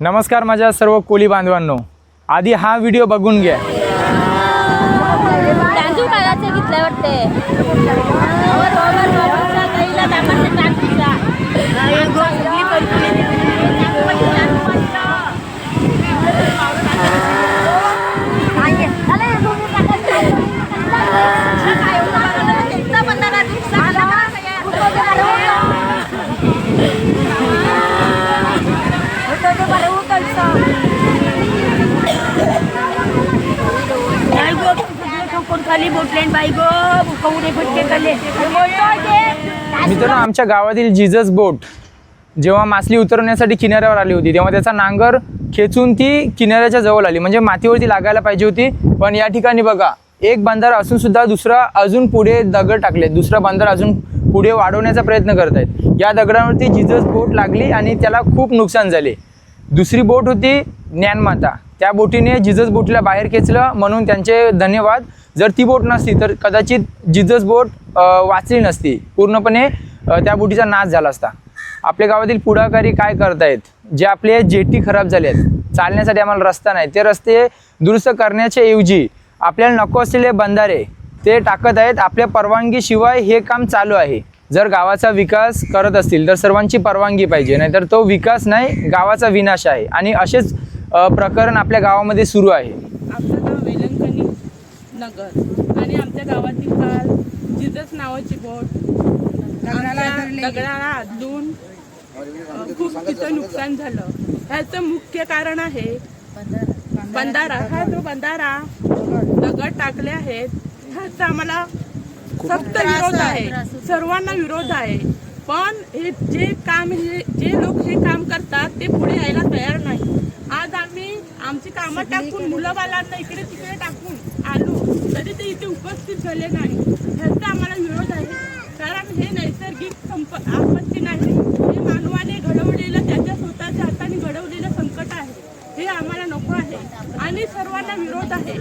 नमस्कार माझ्या सर्व कोळी बांधवांनो. आधी हा व्हिडिओ बघून घ्या. तांदूळ काढायचं घेतलं वाटते. ते बरं नाही गो ठोकून खाली बोटलेन बाई गो कवडे फटके मित्रांनो आमच्या गावातील जिजस बोट जेव्हा मासली उतरवण्यासाठी किनाऱ्यावर आली होती तेव्हा त्याचा नांगर खेचून ती किनाऱ्याच्या जवळ आली. म्हणजे मातीवरती लागायला पाहिजे होती. पण या ठिकाणी बघा एक बंधारा असून सुद्धा दुसरा अजून पुढे दगड टाकले दुसरा बंधारा अजून पुढे वाढवण्याचा प्रयत्न करत आहेत या दगडावरती जिजस बोट लागली आणि त्याला खूप नुकसान झाले. दुसरी बोट होती ज्ञानमाता. त्या बोटीने जिजस बोटीला बाहेर खेचलं म्हणून त्यांचे धन्यवाद. जर ती बोट नसती तर कदाचित जिजस बोट वाचली नसती. पूर्णपणे त्या बोटीचा नाश झाला असता. आपल्या गावातील पुढाकारी काय करतायत? जे आपले जेटी खराब झाले आहेत चालण्यासाठी आम्हाला रस्ता नाही. ते रस्ते दुरुस्त करण्याच्या ऐवजी आपल्याला नको असलेले बंधारे ते टाकत आहेत. आपल्या परवानगीशिवाय हे काम चालू आहे. जर गावाचा विकास करत असतील तर सर्वांची परवानगी पाहिजे. नाहीतर तो विकास नाही गावाचा विनाश आहे. आणि असेच प्रकरण आपल्या गावामध्ये सुरू आहे. आमचं गाव वेलंकणी नगर. आणि आमच्या गावातील काल जिजस नावाची बोट दगडाला आदलून खूप तिथं नुकसान झालं. ह्याचं मुख्य कारण आहे बंधारा. हा जो बंधारा दगड टाकले आहेत ह्याचा आम्हाला सक्त विरोध आहे. सर्वांना विरोध आहे. पण हे जे काम हे जे लोक हे काम करतात ते पुढे यायला तयार नाही. आज आम्ही आमची कामं टाकून मुलं बालांना इकडे तिकडे टाकून आलो तरी ते इथे उपस्थित झाले नाही. ह्याचा आम्हाला विरोध आहे. कारण हे नैसर्गिक संप आपत्ती नाही. हे मानवाने घडवलेलं त्याच्या स्वतःच्या हाताने घडवलेलं संकट आहे. हे आम्हाला नको आहे. आणि सर्वांना विरोध आहे.